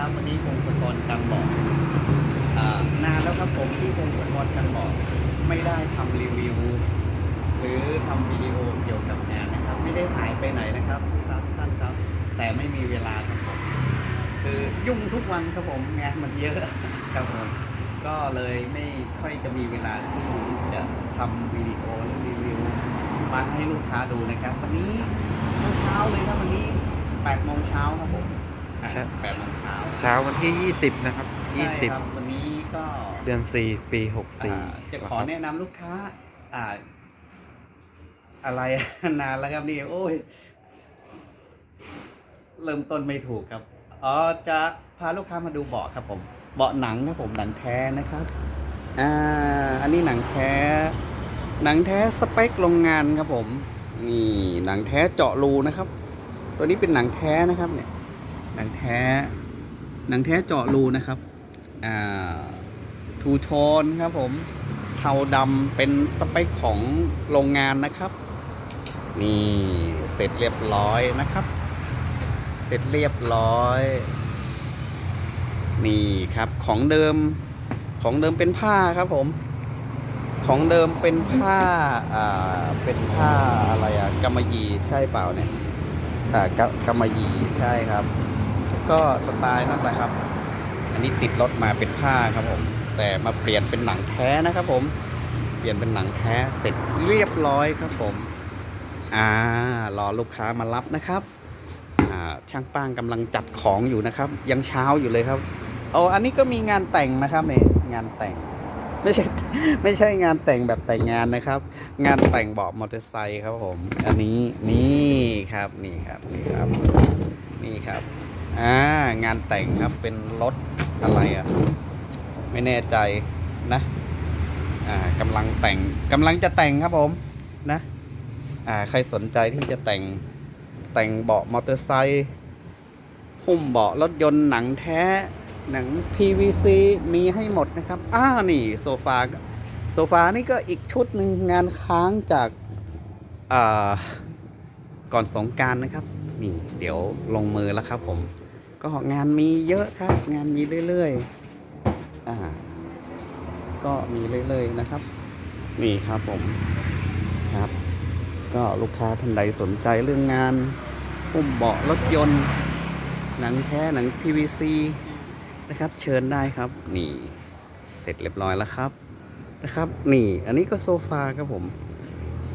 ครับ วันนี้พงศกรกันบอกอนานแล้วครับผมที่พงศกรกันบอก ไม่ได้ทำรีวิว หรือทำวิดีโอเกี่ยวกับงานนะครับ ไม่ได้หายไปไหนนะครับครับท่านครับ แต่ไม่มีเวลาครับผมคือยุ่งทุกวันครับผมงานมันเยอะครับผมก็เลยไม่ค่อยจะมีเวลาที่จะทำวิดีโอหรือรีวิวมาให้ลูกค้าดูนะครับ วันนี้เช้าๆเลยครับวันนี้8โมงเช้าครับผม อะครับ8โมงเช้าเช้าวันที่ 20 นะครับ ใช่ครับวันนี้ก็20 เดือน 4 ปี อ่า64จะขอแนะนำลูกค้า อ่า อะไร นานแล้วครับนี่โอ้ย เริ่มต้นไม่ถูกครับ อ๋อ จะพาลูกค้ามาดูเบาะครับผม เบาะหนังครับผมหนังแท้นะครับ อ่า อันนี้หนังแท้ หนังแท้สเปคโรงงานครับผม นี่หนังแท้เจาะรูนะครับ ตัวนี้เป็นหนังแท้นะครับเนี่ย หนังแท้ หนังแท้เจาะรูนะครับอ่าทูโทนครับผมเทาดำเป็นสเปคของโรงงานนะครับ นี่เสร็จเรียบร้อยนะครับ เสร็จเรียบร้อย นี่ครับของเดิมของเดิมเป็นผ้าครับผม ของเดิมเป็นผ้าอ่าเป็นผ้าอะไรอะกำมะหยี่ใช่เปล่าเนี่ยอ่ากำกำมะหยี่ใช่ครับ ก็สไตล์นั่นแหละครับ อันนี้ติดรถมาเป็นผ้าครับผม แต่มาเปลี่ยนเป็นหนังแท้นะครับผม เปลี่ยนเป็นหนังแท้เสร็จเรียบร้อยครับผม อ่ารอลูกค้ามารับนะครับอ่าช่างป้างกำลังจัดของอยู่นะครับ ยังเช้าอยู่เลยครับโอ้อันนี้ก็มีงานแต่งนะครับเนี่ยงานแต่ง ไม่ใช่ไม่ใช่งานแต่งแบบแต่งงานนะครับ งานแต่งเบาะมอเตอร์ไซค์ครับผม อันนี้นี่ครับนี่ครับนี่ครับ นี่ครับ อ่างานแต่งครับเป็นรถอะไรอะ ไม่แน่ใจนะอ่ากำลังแต่งกำลังจะแต่งครับผมนะอ่าใครสนใจที่จะแต่งแต่งเบาะมอเตอร์ไซค์หุ้มเบาะรถยนต์หนังแท้หนัง PVC มีให้หมดนะครับอ้าวนี่โซฟาโซฟานี่ก็อีกชุดหนึ่งงานค้างจากอ่าก่อนสงการนะครับ นี่เดี๋ยวลงมือแล้วครับผม ก็งานมีเยอะครับ งานมีเรื่อยๆอ่าก็มีเรื่อยๆนะครับนี่ครับผมครับ ก็ลูกค้าท่านใดสนใจเรื่องงานหุ้มเบาะรถยนต์ หนังแท้หนัง PVC นะครับ เชิญได้ครับ นี่เสร็จเรียบร้อยแล้วครับนะครับ นี่ อันนี้ก็โซฟาครับผม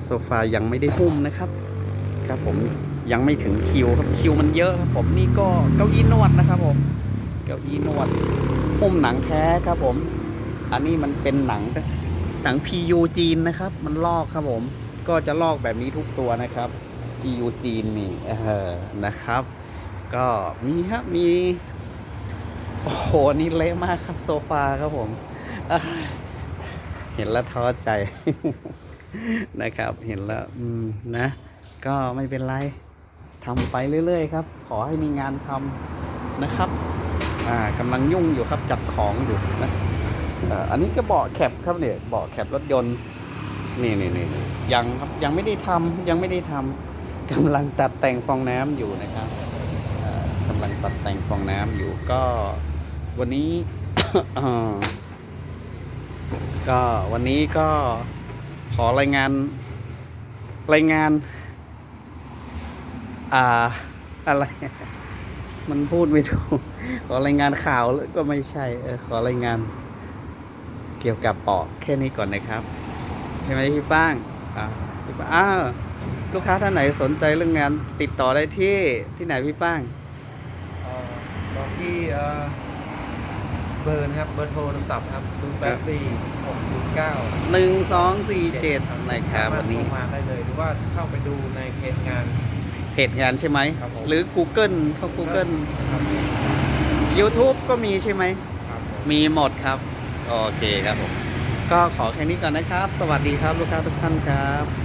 โซฟายังไม่ได้หุ้มนะครับ ครับผมยังไม่ถึงคิวครับคิวมันเยอะครับผมนี่ก็เก้าอี้นวดนะครับผมเก้าอี้นวดหุ้มหนังแท้ครับผม อันนี้มันเป็นหนังหนัง PU จีนนะครับ มันลอกครับผม ก็จะลอกแบบนี้ทุกตัวนะครับ PU จีนนี่เออนะครับ ก็มีครับมีโอ้โหนี่เละมากครับโซฟาครับผม เห็นแล้วท้อใจนะครับ เห็นแล้ว อืมนะ ก็ไม่เป็นไรทำไปเรื่อย ๆ ครับ ขอให้มีงานทำนะครับ อ่ากำลังยุ่งอยู่ครับจัดของอยู่นะอันนี้ก็เบาะแคปครับเนี่ยเบาะแคปรถยนต์นี่นี่นี่ยังครับยังไม่ได้ทำยังไม่ได้ทำกำลังตัดแต่งฟองน้ำอยู่นะครับเอ่อกำลังตัดแต่งฟองน้ำอยู่ก็ วันนี้ก็วันนี้ก็ขอรายงานรายงาน อ่า อะไร มันพูดไม่ถูก ขอรายงานข่าวก็ไม่ใช่เออขอรายงาน เกี่ยวกับเปาะแค่นี้ก่อนนะครับ ใช่ไหมพี่ป้างอ่าพี่ป้างอ้าวลูกค้าท่านไหนสนใจเรื่องงานติดต่อได้ที่ที่ไหนพี่ป้างเอ่อบอกที่เอ่อเบอร์นะครับเบอร์โทรศัพท์ครับ 0 8 4 6 0 9หนึ่งสองสี่เจ็ดนะครับวันนี้มาได้เลยหรือว่าเข้าไปดูในเพจงาน เพจงานใช่ไหม ครับผม หรือ Google เข้า Google ครับ YouTube ก็มีใช่ไหม ครับผม มีหมดครับ โอเคครับผม ก็ขอแค่นี้ก่อนนะครับ สวัสดีครับลูกค้าทุกท่านครับ